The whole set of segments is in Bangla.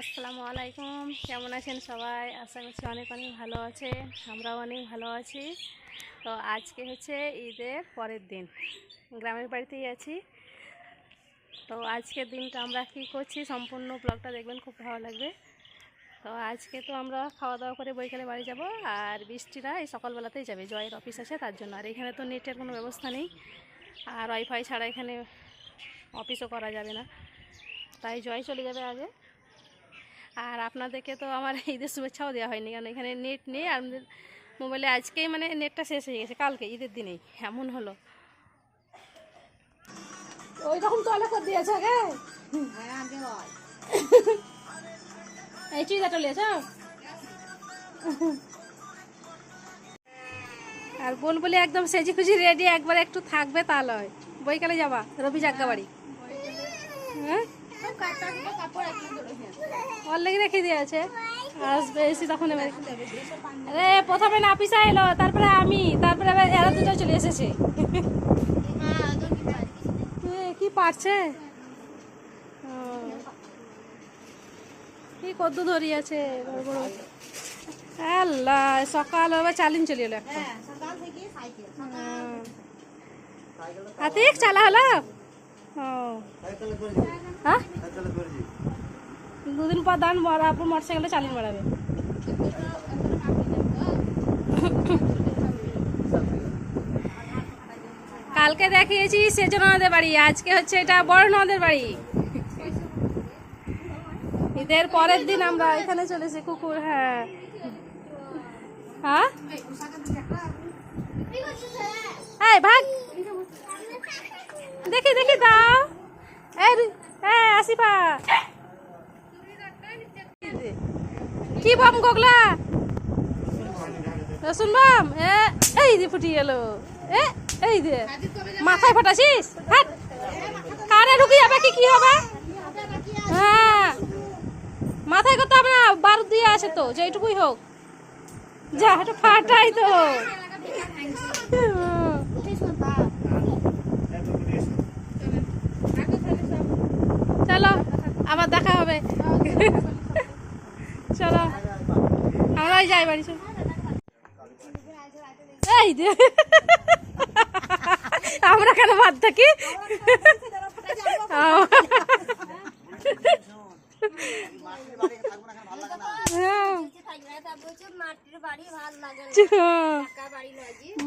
আসসালামু আলাইকুম। কেমন আছেন সবাই? আশা করছি অনেক অনেক ভালো আছে। আমরাও অনেক ভালো আছি। তো আজকে হচ্ছে ঈদের পরের দিন। গ্রামের বাড়িতেই আছি। তো আজকের দিনটা আমরা কী করছি? সম্পূর্ণ ব্লগটা দেখবেন, খুব ভালো লাগবে। তো আজকে তো আমরা খাওয়া দাওয়া করে বৈকালে বাড়ি যাব, আর বৃষ্টিরা এই সকালবেলাতেই যাবে। জয়ের অফিস আছে, তার জন্য। আর এখানে তো নেটের কোনো ব্যবস্থা নেই। আর ওয়াইফাই ছাড়া এখানে অফিসও করা যাবে না। তাই জয় চলে যাবে আগে। আর আপনাদেরকে তো আমার ঈদের শুভেচ্ছাও দেওয়া হয়নি কারণ এখানে নেট নেই। আর আমাদের মোবাইলে আজকেই মানে নেটটা শেষ হয়ে গেছে কালকে ঈদের দিনেই। এমন হলো। ওই রকম তলে করে দিয়েছে গে এই চিজাটা লিয়েছ আর বোন বলে একদম সেজি খুঁজি রেডি একবার একটু থাকবে তা লয় বইকালে যাবা রবি জাগ্গা বাড়ি। হ্যাঁ রেখে দিয়েছে আসবে এসে তখন এবার আরে প্রথমে নাপিসা এলো তারপরে আমি তারপরে আবার এরা দুটো চলে এসেছে। কি পারছে। কি কদ্দু ধরিয়েছে বড় বড়। আল্লাহ সকাল আবার চালিন চলে এলো একটা হুম। হাতিক চালা হলো? হ্যাঁ। দুদিন পর দান মোটর মোটরসাইকেলে চালিয়ে বেড়াবে। কালকে দেখিয়েছি সেজ নদের বাড়ি আজকে হচ্ছে এটা বড় নদের বাড়ি। ঈদের পরের দিন আমরা এখানে চলেছি কুকুর হ্যাঁ। হ্যাঁ? ভাগ। দেখি দেখি দাও আসিফা। কি বাম গোগলা? রসুন বাম? এই যে ফুটি গেল এ, এই যে। মাথায় ফাটাছিস? কারে ঢুকে যাবে কি কি হবে? হ্যাঁ। মাথায় করতে হবে না, বারুদ দিয়ে আছে তো, যেইটুকুই হোক। যা ফাটাই তো হুম। চলো, আবার দেখা হবে। চলো, আমরাই যাই বাড়ি, চলো। আমরা কেন বাদ থাকি?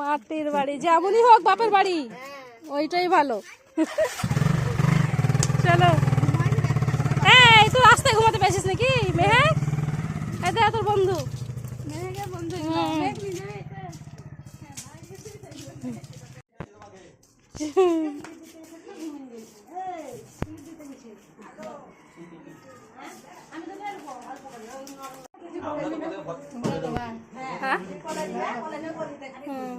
মাটির বাড়ি, যেমনই হোক বাপের বাড়ি, ওইটাই ভালো চলো এই তুই রাস্তায় ঘুমাতে পেয়েছিস নাকি? মেহে এই দেখ তোর বন্ধু। হুম। হ্যাঁ? হুম।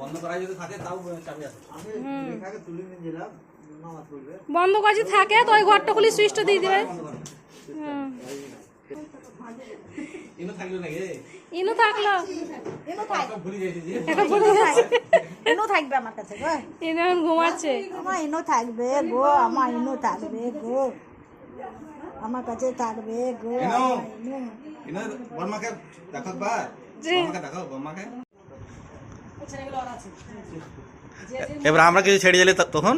বন্ধ করা যদি থাকে তাও চাবি আছে। বন্ধ করে থাকে তো ওই ঘরটা খুলে সুইচটা দিয়ে দেবে। ইনো থাকল নাকি ইনু থাকল। সব ভুলে গেছি যে। ভুলে গেছে। এনো থাকবে আমার কাছে গো। ইনু ঘুমাচ্ছে। আমার থাকবে গো। আমার এনো থাকবে গো। আমার কাছে থাকবে গো। এনো। ইনো। বর্মাকে দেখো বা বর্মাকে দেখো বর্মাকে। এবার আমরা কিছু ছেড়ে গেলে তখন?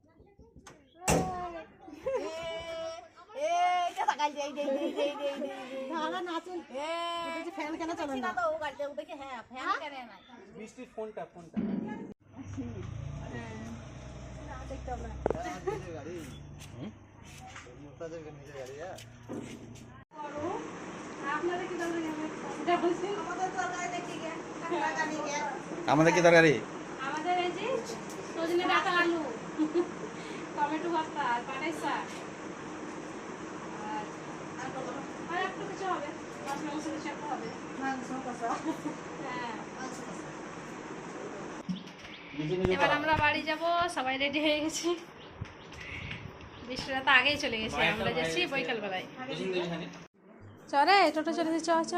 আমাদের কি তরকারি টমেটো ভর্তা আর আর- আর একটু কিছু হবে মাছ মাংস কিছু একটা হবে হ্যাঁ এবার আমরা বাড়ি যাব সবাই রেডি হয়ে গেছি। বৃষ্টিটা তো আগেই চলে গেছে আমরা যাচ্ছি টোটো চলে চ চ।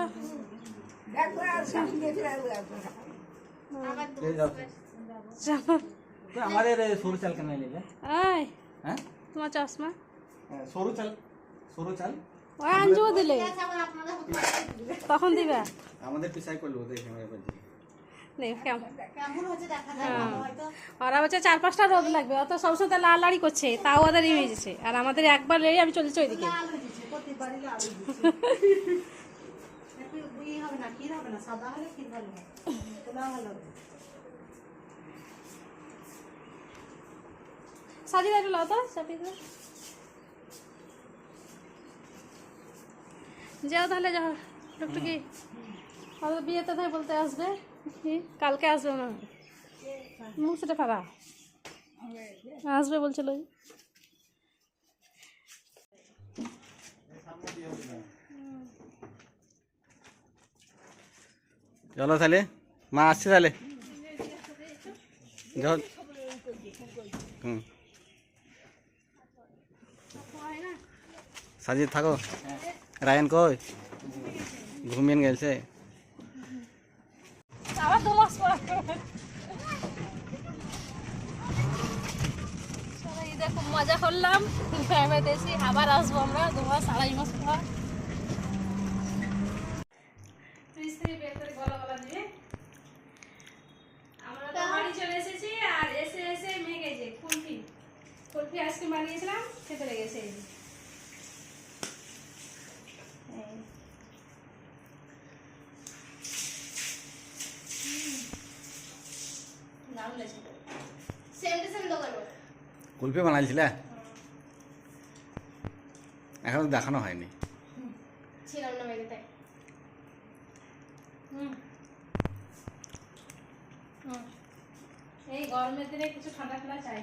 আমাদের সরু চাল কেন নিলে এই হ্যাঁ? তোমার চশমা? সরু চাল সরু চাল। ওই আঞ্জুও দিলে। তখন দিবে? আমাদের পিছাই করল হচ্ছে হ্যাঁ। ওরা বলছে চার পাঁচটা রোদ লাগবে অত সবসময় তো লাল লাড়ি করছে তাও ওদের ই হয়ে যাচ্ছে আর আমাদের একবার লেগে আমি চলেছি ওইদিকে। আলু দিচ্ছে প্রতিবারই আলু দিচ্ছে একটু ইয়ে হবে না ক্ষীর হবে না সাদা হলে ক্ষীর ভালো হয় তোলা ভালো হবে সাজিয়ে একটু লাও তো চাপিয়ে দাও যাও তাহলে যাও। টুকটুকি আমাদের বিয়েতে তাই বলতে আসবে। কি? কালকে আসবে না মুখ সেটা ফাঁকা আসবে বলছিল। ওই। চলো তাহলে। মা আসছে তাহলে। হুম। সাজিদ থাকো। রায়ন কই? ঘুমিয়ে গেছে। খুব মজা করলাম আবার আসব আমরা স্ত্রী বের করে গলা গলা দিয়ে আমরা তো বাড়ি চলে এসেছি আর এসে এসে মেয়ে গেছে কুলফি কুলফি আইসক্রিম বানিয়েছিলাম খেতে লেগেছে এই যে। এই। দারুণ লেগেছে সেম টু সেম দোকান কুলফি বানাইছিলে? এখন দেখানো হয়নি। ছিলাম না বাড়িতে। হুম। হুম। এই গরমের দিনে কিছু ঠান্ডা ঠান্ডা চাই।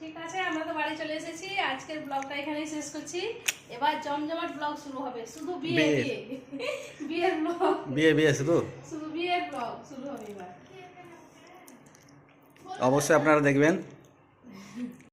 ঠিক আছে আমরা তো বাড়ি চলে এসেছি। আজকের ব্লগটা এখানেই শেষ করছি। এবার জমজমাট ব্লগ শুরু হবে। শুধু বিয়ে বিয়ে। বিয়ে বিয়ের ব্লগ। বিয়ে বিয়ে শুধু? শুধু বিয়ের ব্লগ। শুরু হবে এবার। অবশ্যই আপনারা দেখবেন।